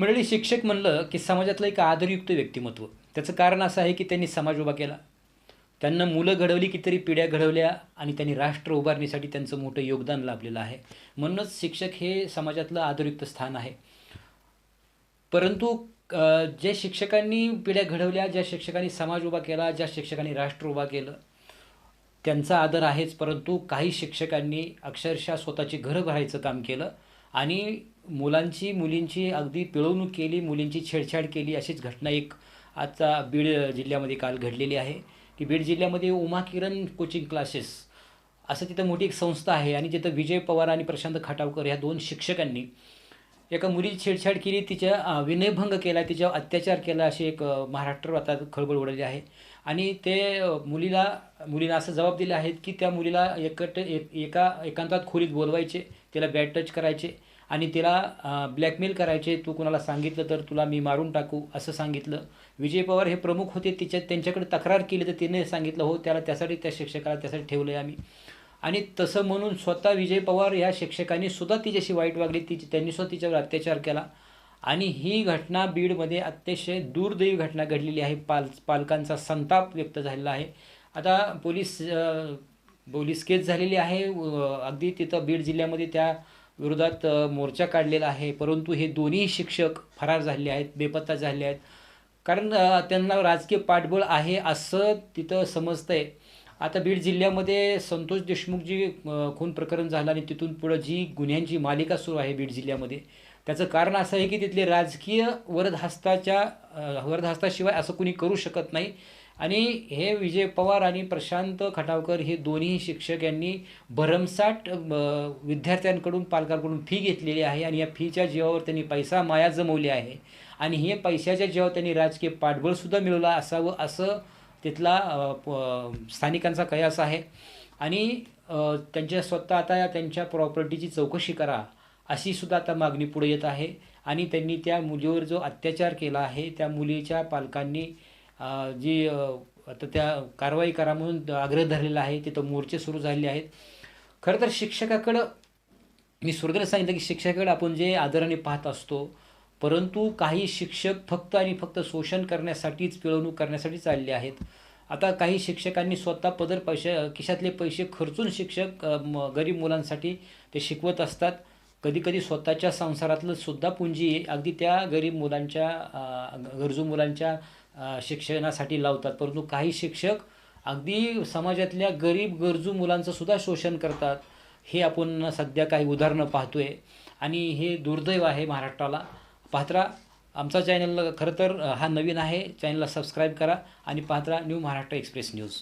मंडळी शिक्षक म्हणलं की समाजातलं एक आदरयुक्त व्यक्तिमत्व. त्याचं कारण असं आहे की त्यांनी समाज उभा केला. त्यांना मुलं घडवली की तरी पिढ्या घडवल्या आणि त्यांनी राष्ट्र उभारणीसाठी त्यांचं मोठं योगदान लाभलेलं आहे. म्हणूनच शिक्षक हे समाजातलं आदरयुक्त स्थान आहे. परंतु ज्या शिक्षकांनी पिढ्या घडवल्या ज्या शिक्षकांनी समाज उभा केला ज्या शिक्षकांनी राष्ट्र उभा केलं त्यांचा आदर आहेच. परंतु काही शिक्षकांनी अक्षरशः स्वतःची घरं भरायचं काम केलं आणि मुलांची मुलींची अगदी पिळवणूक केली मुलींची छेडछाड केली अशीच घटना एक आजचा बीड जिल्ह्यामध्ये काल घडलेली आहे. की बीड जिल्ह्यामध्ये उमा किरण कोचिंग क्लासेस असं तिथं मोठी एक संस्था आहे आणि तिथं विजय पवार आणि प्रशांत खाटावकर ह्या दोन शिक्षकांनी एका मुलीची छेडछाड केली तिच्या विनयभंग केला तिच्यावर अत्याचार केला अशी एक महाराष्ट्र आता खळबळ उडाली आहे. आणि ते मुलीला मुलीला असं जबाब दिले आहेत की त्या मुलीला एकट एक एका एकांतात खोलीत बोलवायचे तिला बॅड टच करायचे आणि तिला ब्लॅकमेल करायचे तू कुणाला सांगितलं तर तुला मी मारून टाकू असं सांगितलं. विजय पवार हे प्रमुख होते तिच्या त्यांच्याकडे तक्रार केली तर तिने सांगितलं हो त्याला त्यासाठी त्या शिक्षकाला त्यासाठी ठेवलं आहे आम्ही. आणि तसं म्हणून स्वतः विजय पवार या शिक्षकांनी सुद्धा तिच्याशी वाईट वागली तिची त्यांनी सुद्धा तिच्यावर अत्याचार केला. आणि ही घटना बीडमध्ये अतिशय दुर्दैवी घटना घडलेली आहे पाल पालकांचा संताप व्यक्त झालेला आहे. आता पोलीस पोलीस केस झालेली आहे अगदी तिथं बीड जिल्ह्यामध्ये त्या विरोधात मोर्चा काढलेला आहे. परंतु हे दोन्ही शिक्षक फरार झालेले आहेत बेपत्ता झालेले आहेत. कारण त्यांना राजकीय पाठबळ आहे असं तिथं समजतंय. आता बीड जिल्ह्यामध्ये संतोष देशमुख जी खून प्रकरण झालं आणि तिथून पुढं जी गुन्ह्यांची मालिका सुरू आहे बीड जिल्ह्यामध्ये त्याचं कारण असं आहे की तिथले राजकीय वरदहस्ताच्या वरदहस्ताशिवाय असं कुणी करू शकत नाही. आणि हे विजय पवार आणि प्रशांत खटावकर हे दोन्ही शिक्षक यांनी भरमसाठ विद्यार्थ्यांकडून पालकांकडून फी घेतलेली आहे आणि या फीच्या जीवावर त्यांनी पैसा माया जमवली आहे. आणि हे पैशाच्या जीवावर त्यांनी राजकीय पाठबळसुद्धा मिळवलं असावं असं तिथला प- स्थानिकांचा कयास आहे. आणि त्यांच्या स्वतः आता त्यांच्या प्रॉपर्टीची चौकशी करा अशी सुद्धा आता मागणी पुढे येत आहे. आणि त्यांनी त्या मुलीवर जो अत्याचार केला आहे त्या मुलीच्या पालकांनी जी आता त्या कारवाई करा म्हणून आग्रह धरलेला आहे तिथं मोर्चे सुरू झालेले आहेत. खरं तर शिक्षकाकडं मी सुरुवातीला सांगितलं की शिक्षकाकडे आपण जे आदराने पाहत असतो परंतु काही शिक्षक फक्त आणि फक्त शोषण करण्यासाठीच पिळवणूक करण्यासाठी चालले आहेत. आता काही शिक्षकांनी स्वतः पदर पैसे खिशातले पैसे खर्चून शिक्षक म- गरीब मुलांसाठी ते शिकवत असतात. कधीकधी स्वतःच्या संसारातलं सुद्धा पुंजी अगदी त्या गरीब मुलांच्या गरजू मुलांच्या शिक्षणासाठी लावतात. परंतु काही शिक्षक अगदी समाजातल्या गरीब गरजू मुलांचं सुद्धा शोषण करतात. हे आपण सध्या काही उदाहरणं पाहतोय. आणि हे दुर्दैव आहे महाराष्ट्राला. पात्रा आमचा चॅनल खरं तर हा नवीन आहे. चॅनलला सबस्क्राईब करा. आणि पात्रा न्यू महाराष्ट्र एक्सप्रेस न्यूज